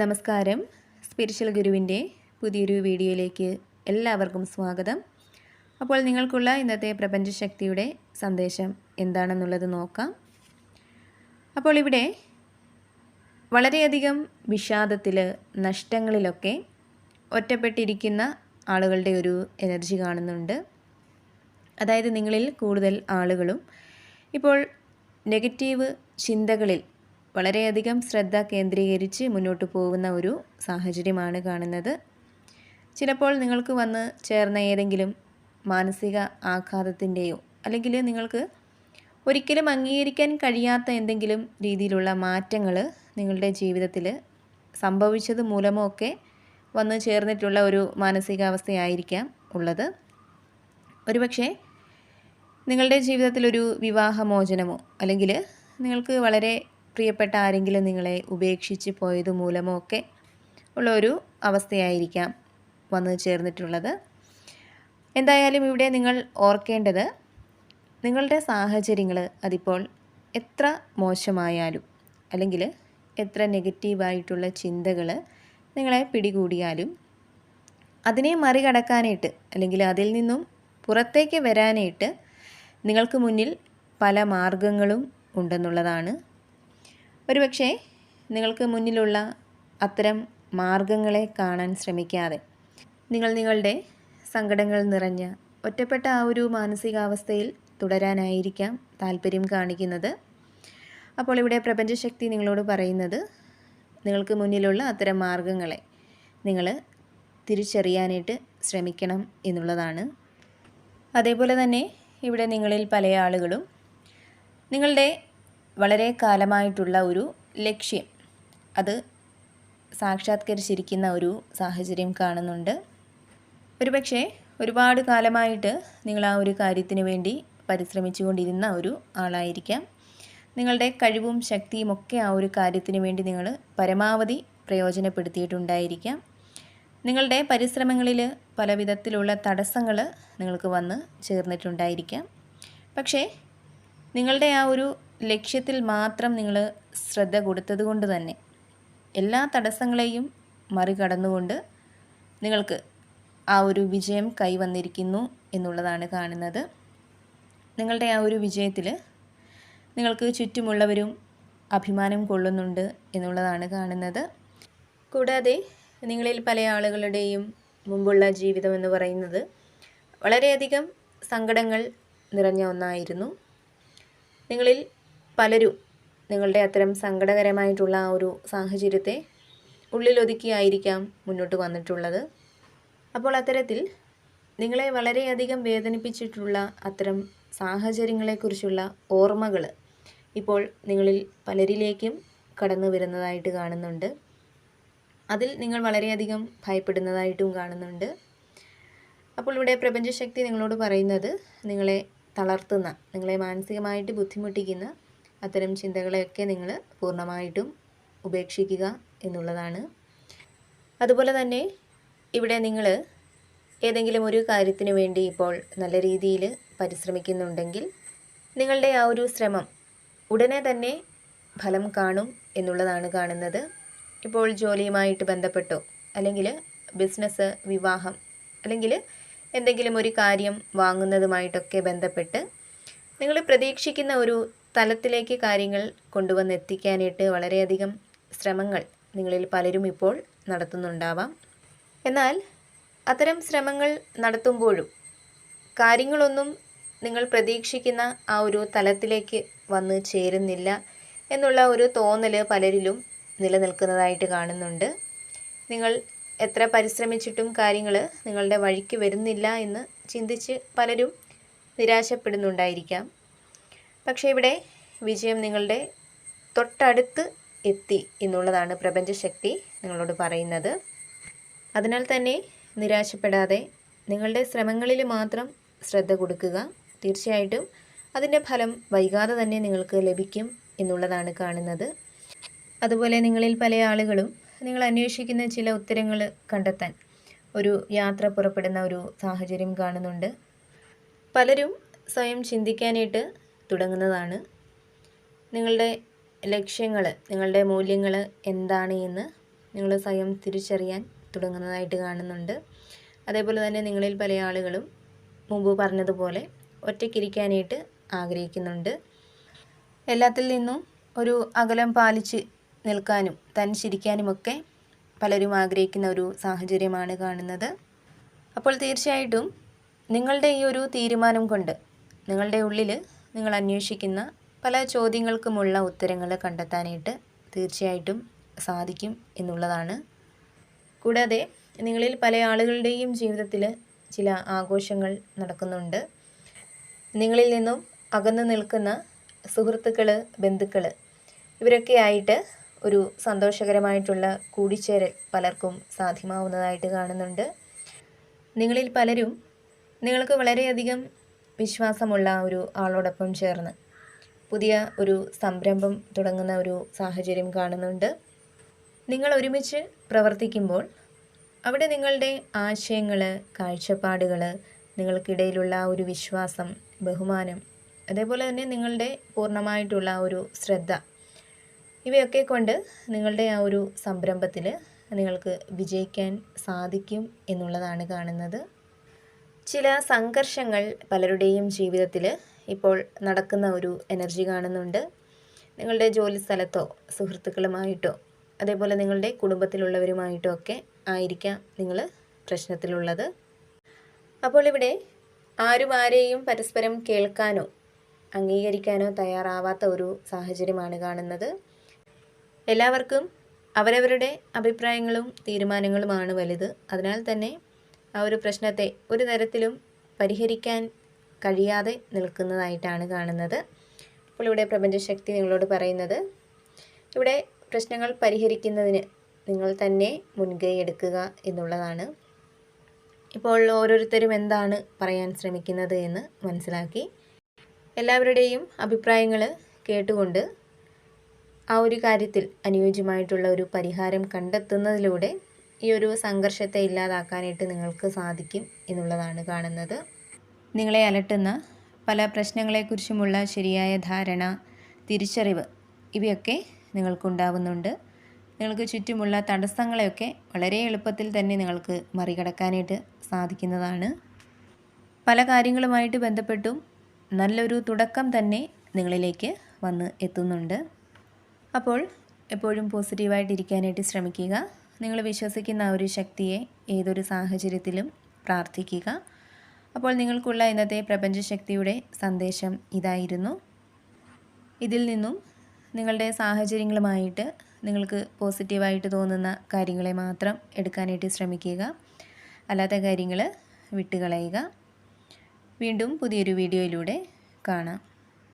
നമസ്കാരം. സ്പിരിച്വൽ ഗുരുവിന്റെ പുതിയൊരു വീഡിയോയിലേക്ക് എല്ലാവർക്കും സ്വാഗതം. അപ്പോൾ നിങ്ങൾക്കുള്ള ഇന്നത്തെ പ്രപഞ്ചശക്തിയുടെ സന്ദേശം എന്താണെന്നുള്ളത് നോക്കാം. അപ്പോൾ ഇവിടെ വളരെയധികം വിഷാദത്തിൽ നഷ്ടങ്ങളിലൊക്കെ ഒറ്റപ്പെട്ടിരിക്കുന്ന ആളുകളുടെ ഒരു എനർജി കാണുന്നുണ്ട്. അതായത് നിങ്ങളിൽ കൂടുതൽ ആളുകളും ഇപ്പോൾ നെഗറ്റീവ് ചിന്തകളിൽ വളരെയധികം ശ്രദ്ധ കേന്ദ്രീകരിച്ച് മുന്നോട്ട് പോകുന്ന ഒരു സാഹചര്യമാണ് കാണുന്നത്. ചിലപ്പോൾ നിങ്ങൾക്ക് വന്ന് ചേർന്ന ഏതെങ്കിലും മാനസിക ആഘാതത്തിന്റെയോ അല്ലെങ്കിൽ നിങ്ങൾക്ക് ഒരിക്കലും അംഗീകരിക്കാൻ കഴിയാത്ത എന്തെങ്കിലും രീതിയിലുള്ള മാറ്റങ്ങൾ നിങ്ങളുടെ ജീവിതത്തിൽ സംഭവിച്ചത് മൂലമോ ഒക്കെ വന്ന് ചേർന്നിട്ടുള്ള ഒരു മാനസികാവസ്ഥയായിരിക്കാം ഉള്ളത്. ഒരുപക്ഷെ നിങ്ങളുടെ ജീവിതത്തിലൊരു വിവാഹമോചനമോ അല്ലെങ്കിൽ നിങ്ങൾക്ക് വളരെ പ്രിയപ്പെട്ട ആരെങ്കിലും നിങ്ങളെ ഉപേക്ഷിച്ച് പോയത് മൂലമോ ഒക്കെ ഉള്ള ഒരു അവസ്ഥയായിരിക്കാം വന്നു ചേർന്നിട്ടുള്ളത്. എന്തായാലും ഇവിടെ നിങ്ങൾ ഓർക്കേണ്ടത് നിങ്ങളുടെ സാഹചര്യങ്ങൾ അതിപ്പോൾ എത്ര മോശമായാലും അല്ലെങ്കിൽ എത്ര നെഗറ്റീവായിട്ടുള്ള ചിന്തകൾ നിങ്ങളെ പിടികൂടിയാലും അതിനെ മറികടക്കാനായിട്ട് അല്ലെങ്കിൽ അതിൽ നിന്നും പുറത്തേക്ക് വരാനായിട്ട് നിങ്ങൾക്ക് മുന്നിൽ പല മാർഗങ്ങളും ഉണ്ടെന്നുള്ളതാണ് ഒരുപക്ഷെ നിങ്ങൾക്ക് മുന്നിലുള്ള അത്തരം മാർഗങ്ങളെ കാണാൻ ശ്രമിക്കാതെ നിങ്ങൾ നിങ്ങളുടെ സങ്കടങ്ങൾ നിറഞ്ഞ ഒറ്റപ്പെട്ട ആ ഒരു മാനസികാവസ്ഥയിൽ തുടരാനായിരിക്കാം താല്പര്യം കാണിക്കുന്നത്. അപ്പോൾ ഇവിടെ പ്രപഞ്ചശക്തി നിങ്ങളോട് പറയുന്നത് നിങ്ങൾക്ക് മുന്നിലുള്ള അത്തരം മാർഗങ്ങളെ നിങ്ങൾ തിരിച്ചറിയാനായിട്ട് ശ്രമിക്കണം എന്നുള്ളതാണ്. അതേപോലെ തന്നെ ഇവിടെ നിങ്ങളിൽ പല ആളുകളും നിങ്ങളുടെ വളരെ കാലമായിട്ടുള്ള ഒരു ലക്ഷ്യം. അത് സാക്ഷാത്കരിച്ചിരിക്കുന്ന ഒരു സാഹചര്യം കാണുന്നുണ്ട്. ഒരുപക്ഷെ ഒരുപാട് കാലമായിട്ട് നിങ്ങൾ ആ ഒരു കാര്യത്തിന് വേണ്ടി പരിശ്രമിച്ചുകൊണ്ടിരുന്ന ഒരു ആളായിരിക്കാം. നിങ്ങളുടെ കഴിവും ശക്തിയും ഒക്കെ ആ ഒരു കാര്യത്തിന് വേണ്ടി നിങ്ങൾ പരമാവധി പ്രയോജനപ്പെടുത്തിയിട്ടുണ്ടായിരിക്കാം. നിങ്ങളുടെ പരിശ്രമങ്ങളിൽ പല വിധത്തിലുള്ള തടസ്സങ്ങൾ നിങ്ങൾക്ക് വന്ന് ചേർന്നിട്ടുണ്ടായിരിക്കാം. പക്ഷേ നിങ്ങളുടെ ആ ഒരു ലക്ഷ്യത്തിൽ മാത്രം നിങ്ങൾ ശ്രദ്ധ കൊടുത്തത് കൊണ്ട് തന്നെ എല്ലാ തടസ്സങ്ങളെയും മറികടന്നുകൊണ്ട് നിങ്ങൾക്ക് ആ ഒരു വിജയം കൈവന്നിരിക്കുന്നു എന്നുള്ളതാണ് കാണുന്നത്. നിങ്ങളുടെ ആ ഒരു വിജയത്തിൽ നിങ്ങൾക്ക് ചുറ്റുമുള്ളവരും അഭിമാനം കൊള്ളുന്നുണ്ട് എന്നുള്ളതാണ് കാണുന്നത്. കൂടാതെ നിങ്ങളിൽ പല ആളുകളുടെയും മുമ്പുള്ള ജീവിതം എന്ന് പറയുന്നത് വളരെയധികം സങ്കടങ്ങൾ നിറഞ്ഞ ഒന്നായിരുന്നു. നിങ്ങളിൽ പലരും നിങ്ങളുടെ അത്തരം സങ്കടകരമായിട്ടുള്ള ആ ഒരു സാഹചര്യത്തെ ഉള്ളിലൊതുക്കിയായിരിക്കാം മുന്നോട്ട് വന്നിട്ടുള്ളത്. അപ്പോൾ അത്തരത്തിൽ നിങ്ങളെ വളരെയധികം വേദനിപ്പിച്ചിട്ടുള്ള അത്തരം സാഹചര്യങ്ങളെക്കുറിച്ചുള്ള ഓർമ്മകൾ ഇപ്പോൾ നിങ്ങളിൽ പലരിലേക്കും കടന്നു വരുന്നതായിട്ട് കാണുന്നുണ്ട്. അതിൽ നിങ്ങൾ വളരെയധികം ഭയപ്പെടുന്നതായിട്ടും കാണുന്നുണ്ട്. അപ്പോൾ ഇവിടെ പ്രപഞ്ചശക്തി നിങ്ങളോട് പറയുന്നത് നിങ്ങളെ തളർത്തുന്ന നിങ്ങളെ മാനസികമായിട്ട് ബുദ്ധിമുട്ടിക്കുന്ന അത്തരം ചിന്തകളെയൊക്കെ നിങ്ങൾ പൂർണമായിട്ടും ഉപേക്ഷിക്കുക എന്നുള്ളതാണ്. അതുപോലെ തന്നെ ഇവിടെ നിങ്ങൾ ഏതെങ്കിലും ഒരു കാര്യത്തിന് വേണ്ടി ഇപ്പോൾ നല്ല രീതിയിൽ പരിശ്രമിക്കുന്നുണ്ടെങ്കിൽ നിങ്ങളുടെ ആ ഒരു ശ്രമം ഉടനെ തന്നെ ഫലം കാണും എന്നുള്ളതാണ് കാണുന്നത്. ഇപ്പോൾ ജോലിയുമായിട്ട് ബന്ധപ്പെട്ടോ അല്ലെങ്കിൽ ബിസിനസ് വിവാഹം അല്ലെങ്കിൽ എന്തെങ്കിലും ഒരു കാര്യം വാങ്ങുന്നതുമായിട്ടൊക്കെ ബന്ധപ്പെട്ട് നിങ്ങൾ പ്രതീക്ഷിക്കുന്ന ഒരു തലത്തിലേക്ക് കാര്യങ്ങൾ കൊണ്ടുവന്നെത്തിക്കാനായിട്ട് വളരെയധികം ശ്രമങ്ങൾ നിങ്ങളിൽ പലരും ഇപ്പോൾ നടത്തുന്നുണ്ടാവാം. എന്നാൽ അത്തരം ശ്രമങ്ങൾ നടത്തുമ്പോഴും കാര്യങ്ങളൊന്നും നിങ്ങൾ പ്രതീക്ഷിക്കുന്ന ആ ഒരു തലത്തിലേക്ക് വന്ന് ചേരുന്നില്ല എന്നുള്ള ഒരു തോന്നൽ പലരിലും നിലനിൽക്കുന്നതായിട്ട് കാണുന്നുണ്ട്. നിങ്ങൾ എത്ര പരിശ്രമിച്ചിട്ടും കാര്യങ്ങൾ നിങ്ങളുടെ വഴിക്ക് വരുന്നില്ല എന്ന് ചിന്തിച്ച് പലരും നിരാശപ്പെടുന്നുണ്ടായിരിക്കാം. പക്ഷേ ഇവിടെ വിജയം നിങ്ങളുടെ തൊട്ടടുത്ത് എത്തി എന്നുള്ളതാണ് പ്രപഞ്ചശക്തി നിങ്ങളോട് പറയുന്നത്. അതിനാൽ തന്നെ നിരാശപ്പെടാതെ നിങ്ങളുടെ ശ്രമങ്ങളിൽ മാത്രം ശ്രദ്ധ കൊടുക്കുക. തീർച്ചയായിട്ടും അതിന്റെ ഫലം വൈകാതെ തന്നെ നിങ്ങൾക്ക് ലഭിക്കും എന്നുള്ളതാണ് കാണുന്നത്. അതുപോലെ നിങ്ങളിൽ പല ആളുകളും നിങ്ങൾ അന്വേഷിക്കുന്ന ചില ഉത്തരങ്ങൾ കണ്ടെത്താൻ ഒരു യാത്ര പുറപ്പെടുന്ന ഒരു സാഹചര്യം കാണുന്നുണ്ട്. പലരും സ്വയം ചിന്തിക്കാനായിട്ട് തുടങ്ങുന്നതാണ്. നിങ്ങളുടെ ലക്ഷ്യങ്ങൾ നിങ്ങളുടെ മൂല്യങ്ങൾ എന്താണ് എന്ന് നിങ്ങൾ സ്വയം തിരിച്ചറിയാൻ തുടങ്ങുന്നതായിട്ട് കാണുന്നുണ്ട്. അതേപോലെ തന്നെ നിങ്ങളിൽ പല ആളുകളും മുമ്പ് പറഞ്ഞതുപോലെ ഒറ്റയ്ക്കിരിക്കാനായിട്ട് ആഗ്രഹിക്കുന്നുണ്ട്. എല്ലാത്തിൽ നിന്നും ഒരു അകലം പാലിച്ച് നിൽക്കാനും തനിച്ചിരിക്കാനുമൊക്കെ പലരും ആഗ്രഹിക്കുന്ന ഒരു സാഹചര്യമാണ് കാണുന്നത്. അപ്പോൾ തീർച്ചയായിട്ടും നിങ്ങളുടെ ഈ ഒരു തീരുമാനം കൊണ്ട് നിങ്ങളുടെ ഉള്ളിൽ നിങ്ങൾ അന്വേഷിക്കുന്ന പല ചോദ്യങ്ങൾക്കുമുള്ള ഉത്തരങ്ങൾ കണ്ടെത്താനായിട്ട് തീർച്ചയായിട്ടും സാധിക്കും എന്നുള്ളതാണ്. കൂടാതെ നിങ്ങളിൽ പല ആളുകളുടെയും ജീവിതത്തിൽ ചില ആഘോഷങ്ങൾ നടക്കുന്നുണ്ട്. നിങ്ങളിൽ നിന്നും അകന്നു നിൽക്കുന്ന സുഹൃത്തുക്കൾ ബന്ധുക്കൾ ഇവരൊക്കെ ആയിട്ട് ഒരു സന്തോഷകരമായിട്ടുള്ള കൂടിച്ചേരൽ പലർക്കും സാധ്യമാവുന്നതായിട്ട് കാണുന്നുണ്ട്. നിങ്ങളിൽ പലരും നിങ്ങൾക്ക് വളരെയധികം വിശ്വാസമുള്ള ഒരു ആളോടൊപ്പം ചേർന്ന് പുതിയ ഒരു സംരംഭം തുടങ്ങുന്ന ഒരു സാഹചര്യം കാണുന്നുണ്ട്. നിങ്ങൾ ഒരുമിച്ച് പ്രവർത്തിക്കുമ്പോൾ അവിടെ നിങ്ങളുടെ ആശയങ്ങൾ കാഴ്ചപ്പാടുകൾ നിങ്ങൾക്കിടയിലുള്ള ഒരു വിശ്വാസം ബഹുമാനം അതേപോലെ തന്നെ നിങ്ങളുടെ പൂർണമായിട്ടുള്ള ഒരു ശ്രദ്ധ ഇവയൊക്കെ കൊണ്ട് നിങ്ങളുടെ ആ ഒരു സംരംഭത്തിൽ നിങ്ങൾക്ക് വിജയിക്കാൻ സാധിക്കും എന്നുള്ളതാണ് കാണുന്നത്. ചില സംഘർഷങ്ങൾ പലരുടെയും ജീവിതത്തിൽ ഇപ്പോൾ നടക്കുന്ന ഒരു എനർജി കാണുന്നുണ്ട്. നിങ്ങളുടെ ജോലി സ്ഥലത്തോ സുഹൃത്തുക്കളുമായിട്ടോ അതേപോലെ നിങ്ങളുടെ കുടുംബത്തിലുള്ളവരുമായിട്ടോ ഒക്കെ ആയിരിക്കാം നിങ്ങൾ പ്രശ്നത്തിലുള്ളത്. അപ്പോൾ ഇവിടെ ആരും ആരെയും പരസ്പരം കേൾക്കാനോ അംഗീകരിക്കാനോ തയ്യാറാവാത്ത ഒരു സാഹചര്യമാണ് കാണുന്നത്. എല്ലാവർക്കും അവരവരുടെ അഭിപ്രായങ്ങളും തീരുമാനങ്ങളുമാണ് വലുത്. അതിനാൽ തന്നെ ആ ഒരു പ്രശ്നത്തെ ഒരു തരത്തിലും പരിഹരിക്കാൻ കഴിയാതെ നിൽക്കുന്നതായിട്ടാണ് കാണുന്നത്. അപ്പോൾ ഇവിടെ പ്രപഞ്ചശക്തി നിങ്ങളോട് പറയുന്നത് ഇവിടെ പ്രശ്നങ്ങൾ പരിഹരിക്കുന്നതിന് നിങ്ങൾ തന്നെ മുൻകൈ എടുക്കുക എന്നുള്ളതാണ്. ഇപ്പോൾ ഓരോരുത്തരും എന്താണ് പറയാൻ ശ്രമിക്കുന്നത് എന്ന് മനസ്സിലാക്കി. എല്ലാവരുടെയും അഭിപ്രായങ്ങൾ കേട്ടുകൊണ്ട് ആ ഒരു കാര്യത്തിൽ അനുയോജ്യമായിട്ടുള്ള ഒരു പരിഹാരം കണ്ടെത്തുന്നതിലൂടെ ഈ ഒരു സംഘർഷത്തെ ഇല്ലാതാക്കാനായിട്ട് നിങ്ങൾക്ക് സാധിക്കും എന്നുള്ളതാണ് കാണുന്നത്. നിങ്ങളെ അലട്ടുന്ന പല പ്രശ്നങ്ങളെക്കുറിച്ചുമുള്ള ശരിയായ ധാരണ തിരിച്ചറിവ് ഇവയൊക്കെ നിങ്ങൾക്കുണ്ടാവുന്നുണ്ട്. നിങ്ങൾക്ക് ചുറ്റുമുള്ള തടസ്സങ്ങളെയൊക്കെ വളരെ എളുപ്പത്തിൽ തന്നെ നിങ്ങൾക്ക് മറികടക്കാനായിട്ട് സാധിക്കുന്നതാണ്. പല കാര്യങ്ങളുമായിട്ട് ബന്ധപ്പെട്ടും നല്ലൊരു തുടക്കം തന്നെ നിങ്ങളിലേക്ക് വന്ന് എത്തുന്നുണ്ട്. അപ്പോൾ എപ്പോഴും പോസിറ്റീവായിട്ടിരിക്കാനായിട്ട് ശ്രമിക്കുക. നിങ്ങൾ വിശ്വസിക്കുന്ന ഒരു ശക്തിയെ ഏതൊരു സാഹചര്യത്തിലും പ്രാർത്ഥിക്കുക. അപ്പോൾ നിങ്ങൾക്കുള്ള ഇന്നത്തെ പ്രപഞ്ചശക്തിയുടെ സന്ദേശം ഇതായിരുന്നു. ഇതിൽ നിന്നും നിങ്ങളുടെ സാഹചര്യങ്ങളുമായിട്ട് നിങ്ങൾക്ക് പോസിറ്റീവായിട്ട് തോന്നുന്ന കാര്യങ്ങളെ മാത്രം എടുക്കാനായിട്ട് ശ്രമിക്കുക. അല്ലാത്ത കാര്യങ്ങൾ വിട്ടുകളയുക. വീണ്ടും പുതിയൊരു വീഡിയോയിലൂടെ കാണാം.